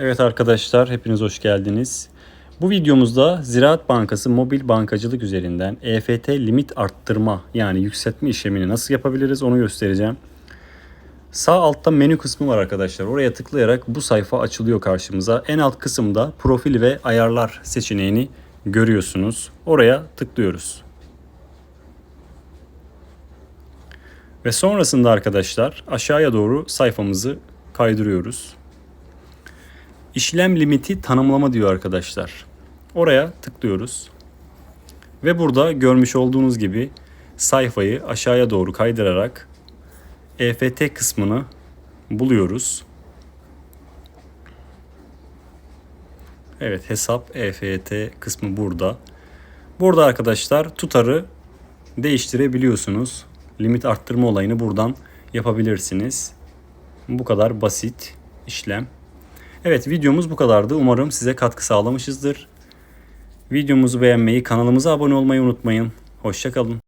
Evet arkadaşlar hepiniz hoş geldiniz. Bu videomuzda Ziraat Bankası mobil bankacılık üzerinden EFT limit arttırma yani yükseltme işlemini nasıl yapabiliriz onu göstereceğim. Sağ altta menü kısmı var arkadaşlar. Oraya tıklayarak bu sayfa açılıyor karşımıza. En alt kısımda profil ve ayarlar seçeneğini görüyorsunuz. Oraya tıklıyoruz. Ve sonrasında arkadaşlar aşağıya doğru sayfamızı kaydırıyoruz. İşlem limiti tanımlama diyor arkadaşlar. Oraya tıklıyoruz. Ve burada görmüş olduğunuz gibi sayfayı aşağıya doğru kaydırarak EFT kısmını buluyoruz. Evet hesap EFT kısmı burada. Burada arkadaşlar tutarı değiştirebiliyorsunuz. Limit arttırma olayını buradan yapabilirsiniz. Bu kadar basit işlem. Evet videomuz bu kadardı. Umarım size katkı sağlamışızdır. Videomuzu beğenmeyi, kanalımıza abone olmayı unutmayın. Hoşçakalın.